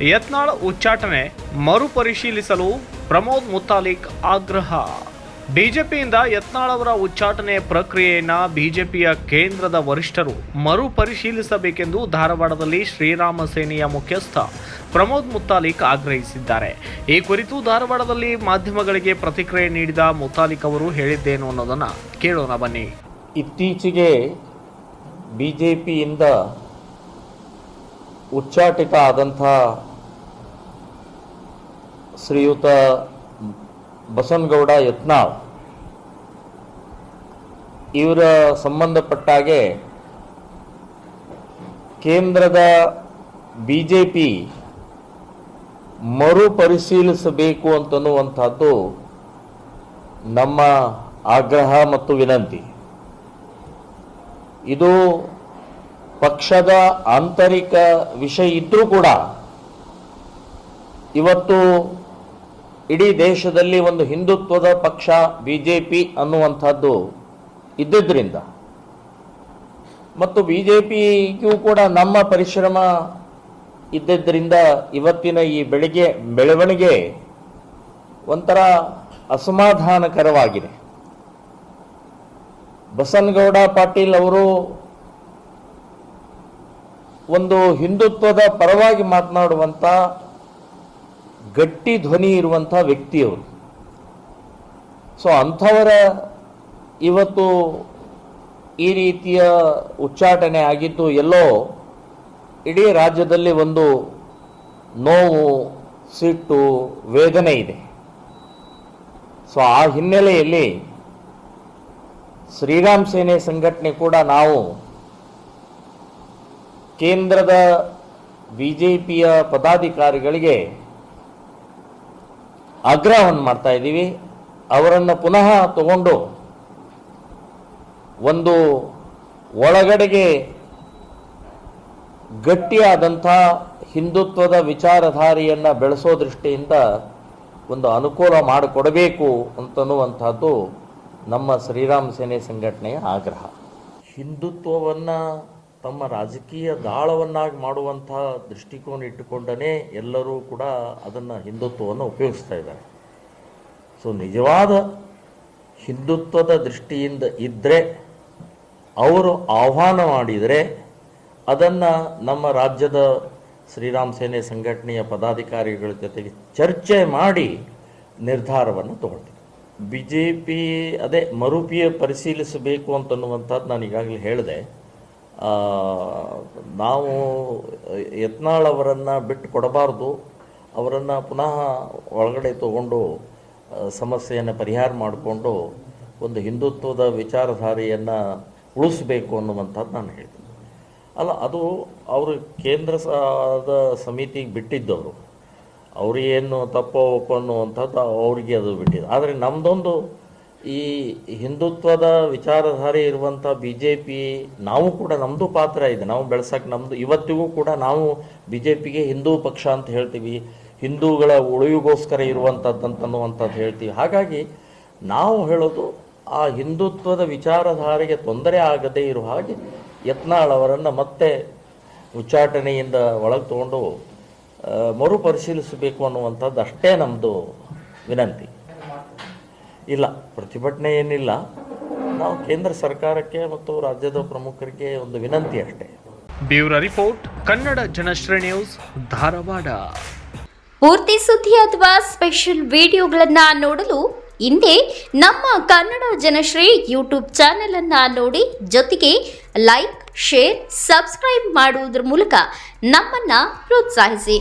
ಯತ್ನಾಳ್ ಉಚ್ಚಾಟನೆ ಮರುಪರಿಶೀಲಿಸಲು ಪ್ರಮೋದ್ ಮುತಾಲಿಕ್ ಆಗ್ರಹ. ಬಿಜೆಪಿಯಿಂದ ಯತ್ನಾಳ್ ಅವರ ಉಚ್ಚಾಟನೆ ಪ್ರಕ್ರಿಯೆಯನ್ನ ಬಿಜೆಪಿಯ ಕೇಂದ್ರದ ವರಿಷ್ಠರು ಮರುಪರಿಶೀಲಿಸಬೇಕೆಂದು ಧಾರವಾಡದಲ್ಲಿ ಶ್ರೀರಾಮ ಸೇನೆಯ ಮುಖ್ಯಸ್ಥ ಪ್ರಮೋದ್ ಮುತಾಲಿಕ್ ಆಗ್ರಹಿಸಿದ್ದಾರೆ. ಈ ಕುರಿತು ಧಾರವಾಡದಲ್ಲಿ ಮಾಧ್ಯಮಗಳಿಗೆ ಪ್ರತಿಕ್ರಿಯೆ ನೀಡಿದ ಮುತಾಲಿಕ್ ಅವರು ಹೇಳಿದ್ದೇನು ಅನ್ನೋದನ್ನು ಕೇಳೋಣ ಬನ್ನಿ. ಇತ್ತೀಚೆಗೆ ಬಿಜೆಪಿಯಿಂದ ಉಚ್ಚಾಟಿತ ಆದಂಥ ಶ್ರೀಯುತ ಬಸನಗೌಡ ಯತ್ನಾಳ್, ಇವರ ಸಂಬಂಧಪಟ್ಟಾಗೆ ಕೇಂದ್ರದ ಬಿ ಜೆ ಪಿ ಮರುಪರಿಶೀಲಿಸಬೇಕು ಅಂತನ್ನುವಂಥದ್ದು ನಮ್ಮ ಆಗ್ರಹ ಮತ್ತು ವಿನಂತಿ. ಇದು ಪಕ್ಷದ ಆಂತರಿಕ ವಿಷಯ ಇದ್ದರೂ ಕೂಡ ಇವತ್ತು ಇಡೀ ದೇಶದಲ್ಲಿ ಒಂದು ಹಿಂದುತ್ವದ ಪಕ್ಷ ಬಿ ಜೆ ಪಿ ಅನ್ನುವಂಥದ್ದು ಇದ್ದಿದ್ದರಿಂದ ಮತ್ತು ಬಿ ಜೆ ಪಿಗೂ ಕೂಡ ನಮ್ಮ ಪರಿಶ್ರಮ ಇದ್ದಿದ್ದರಿಂದ ಇವತ್ತಿನ ಈ ಬೆಳಿಗ್ಗೆ ಬೆಳವಣಿಗೆ ಒಂಥರ ಅಸಮಾಧಾನಕರವಾಗಿದೆ. ಬಸನ್ಗೌಡ ಪಾಟೀಲ್ ಅವರು ಒಂದು ಹಿಂದುತ್ವದ ಪರವಾಗಿ ಮಾತನಾಡುವಂಥ ಗಟ್ಟಿ ಧ್ವನಿ ಇರುವಂಥ ವ್ಯಕ್ತಿಯವರು. ಸೊ ಅಂಥವರ ಇವತ್ತು ಈ ರೀತಿಯ ಉಚ್ಚಾಟನೆ ಆಗಿದ್ದು ಎಲ್ಲೋ ಇಡೀ ರಾಜ್ಯದಲ್ಲಿ ಒಂದು ನೋವು, ಸಿಟ್ಟು, ವೇದನೆ ಇದೆ. ಸೊ ಆ ಹಿನ್ನೆಲೆಯಲ್ಲಿ ಶ್ರೀರಾಮ್ ಸೇನೆ ಸಂಘಟನೆ ಕೂಡ ನಾವು ಕೇಂದ್ರದ ಬಿ ಜೆ ಪಿಯ ಪದಾಧಿಕಾರಿಗಳಿಗೆ ಆಗ್ರಹವನ್ನು ಮಾಡ್ತಾ ಇದ್ದೀವಿ. ಅವರನ್ನು ಪುನಃ ತಗೊಂಡು ಒಂದು ಒಳಗಡೆಗೆ ಗಟ್ಟಿಯಾದಂಥ ಹಿಂದುತ್ವದ ವಿಚಾರಧಾರೆಯನ್ನು ಬೆಳೆಸೋ ದೃಷ್ಟಿಯಿಂದ ಒಂದು ಅನುಕೂಲ ಮಾಡಿಕೊಡಬೇಕು ಅಂತನ್ನುವಂಥದ್ದು ನಮ್ಮ ಶ್ರೀರಾಮ್ ಸೇನೆ ಸಂಘಟನೆಯ ಆಗ್ರಹ. ಹಿಂದುತ್ವವನ್ನು ತಮ್ಮ ರಾಜಕೀಯ ದಾಳವನ್ನಾಗಿ ಮಾಡುವಂಥ ದೃಷ್ಟಿಕೋನ ಇಟ್ಟುಕೊಂಡನೇ ಎಲ್ಲರೂ ಕೂಡ ಅದನ್ನು ಹಿಂದುತ್ವವನ್ನು ಉಪಯೋಗಿಸ್ತಾ ಇದ್ದಾರೆ. ಸೊ, ನಿಜವಾದ ಹಿಂದುತ್ವದ ದೃಷ್ಟಿಯಿಂದ ಇದ್ದರೆ ಅವರು ಆಹ್ವಾನ ಮಾಡಿದರೆ, ಅದನ್ನು ನಮ್ಮ ರಾಜ್ಯದ ಶ್ರೀರಾಮ್ ಸೇನೆ ಸಂಘಟನೆಯ ಪದಾಧಿಕಾರಿಗಳ ಜೊತೆಗೆ ಚರ್ಚೆ ಮಾಡಿ ನಿರ್ಧಾರವನ್ನು ತಗೊಳ್ತೀವಿ ಬಿ ಜೆ ಪಿ ಅದೇ ಮರುಪಿಯ ಪರಿಶೀಲಿಸಬೇಕು ಅಂತನ್ನುವಂಥದ್ದು ನಾನು ಈಗಾಗಲೇ ಹೇಳಿದೆ. ನಾವು ಯತ್ನಾಳ್ ಅವರನ್ನು ಬಿಟ್ಟು ಕೊಡಬಾರ್ದು. ಅವರನ್ನು ಪುನಃ ಒಳಗಡೆ ತಗೊಂಡು ಸಮಸ್ಯೆಯನ್ನು ಪರಿಹಾರ ಮಾಡಿಕೊಂಡು ಒಂದು ಹಿಂದುತ್ವದ ವಿಚಾರಧಾರೆಯನ್ನು ಉಳಿಸಬೇಕು ಅನ್ನುವಂಥದ್ದು ನಾನು ಹೇಳ್ತೀನಿ. ಅಲ್ಲ, ಅದು ಅವರು ಕೇಂದ್ರ ಸಮಿತಿಗೆ ಬಿಟ್ಟಿದ್ದವರು. ಅವ್ರಿಗೇನು ತಪ್ಪೋ ಒಪ್ಪೋ ಅನ್ನುವಂಥದ್ದು ಅವರಿಗೆ ಅದು ಬಿಟ್ಟಿದ್ದು. ಆದರೆ ನಮ್ಮದೊಂದು ಈ ಹಿಂದುತ್ವದ ವಿಚಾರಧಾರೆ ಇರುವಂಥ ಬಿ ಜೆ ಪಿ ನಾವು ಕೂಡ ನಮ್ಮದು ಪಾತ್ರ ಇದೆ. ನಾವು ಬೆಳೆಸೋಕೆ ನಮ್ಮದು ಇವತ್ತಿಗೂ ಕೂಡ ನಾವು ಬಿ ಜೆ ಪಿಗೆ ಹಿಂದೂ ಪಕ್ಷ ಅಂತ ಹೇಳ್ತೀವಿ. ಹಿಂದೂಗಳ ಉಳಿವಿಗೋಸ್ಕರ ಇರುವಂಥದ್ದಂತನ್ನುವಂಥದ್ದು ಹೇಳ್ತೀವಿ. ಹಾಗಾಗಿ ನಾವು ಹೇಳೋದು ಆ ಹಿಂದುತ್ವದ ವಿಚಾರಧಾರೆಗೆ ತೊಂದರೆ ಆಗದೇ ಇರುವ ಹಾಗೆ ಯತ್ನಾಳ್ ಅವರನ್ನು ಮತ್ತೆ ಉಚ್ಚಾಟನೆಯಿಂದ ಒಳಗೆ ತಗೊಂಡು ಮರುಪರಿಶೀಲಿಸಬೇಕು ಅನ್ನುವಂಥದ್ದು ಅಷ್ಟೇ ನಮ್ಮದು ವಿನಂತಿ. ಇಲ್ಲ ಪ್ರತಿಭಟನೆ ಏನಿಲ್ಲ. ನಾವು ಕೇಂದ್ರ ಸರ್ಕಾರಕ್ಕೆ ಮತ್ತು ರಾಜ್ಯದ ಪ್ರಮುಖರಿಗೆ ಒಂದು ವಿನಂತಿ ಅಷ್ಟೇ. Bureau report Kannada Janashree news Dharwad. ಪೂರ್ತಿ ಸುದ್ದಿ ಅಥವಾ ಸ್ಪೆಷಲ್ ವಿಡಿಯೋಗಳನ್ನು ನೋಡಲು ಹಿಂದೆ ನಮ್ಮ ಕನ್ನಡ ಜನಶ್ರೀ ಯೂಟ್ಯೂಬ್ ಚಾನೆಲ್ ಅನ್ನ ನೋಡಿ ಜೊತೆಗೆ ಲೈಕ್ ಶೇರ್ ಸಬ್ಸ್ಕ್ರೈಬ್ ಮಾಡುವುದರ ಮೂಲಕ ನಮ್ಮನ್ನ ಪ್ರೋತ್ಸಾಹಿಸಿ.